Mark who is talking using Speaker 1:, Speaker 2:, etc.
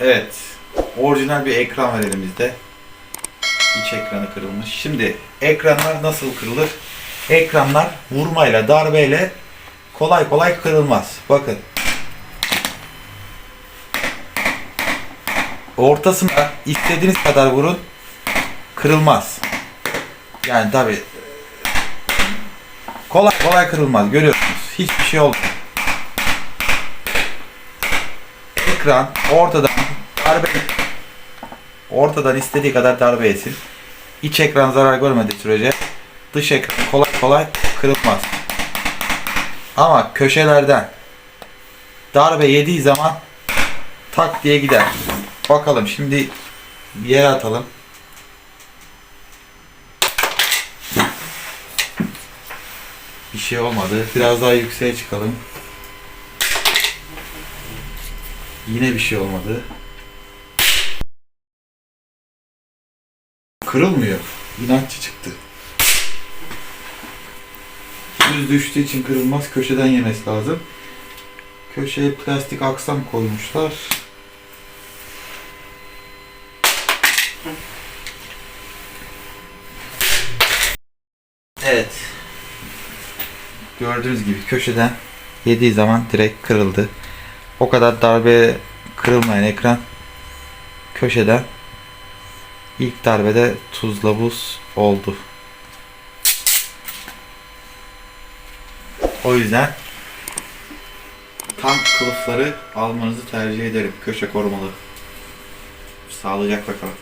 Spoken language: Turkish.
Speaker 1: Evet. Orijinal bir ekran var elimizde. İç ekranı kırılmış. Şimdi ekranlar nasıl kırılır? Ekranlar vurmayla, darbeyle kolay kolay kırılmaz. Bakın. Ortasına istediğiniz kadar vurun. Kırılmaz. Yani tabi kolay kolay kırılmaz. Görüyorsunuz. Hiçbir şey olmuyor. Ekran ortadan darbe ortadan istediği kadar darbe yesin. İç ekran zarar görmediği sürece dış ekran kolay kolay kırılmaz. Ama köşelerden darbe yediği zaman tak diye gider. Bakalım şimdi yere atalım. Bir şey olmadı. Biraz daha yükseğe çıkalım. Yine bir şey olmadı. Kırılmıyor. İnatçı çıktı. Düz düştüğü için kırılmaz. Köşeden yemesi lazım. Köşeye plastik aksam koymuşlar. Evet. Gördüğünüz gibi köşeden yediği zaman direkt kırıldı. O kadar darbe kırılmayan ekran köşeden ilk darbede tuzla buz oldu. O yüzden tam kılıfları almanızı tercih ederim. Köşe korumalı. Sağlıcakla kalın.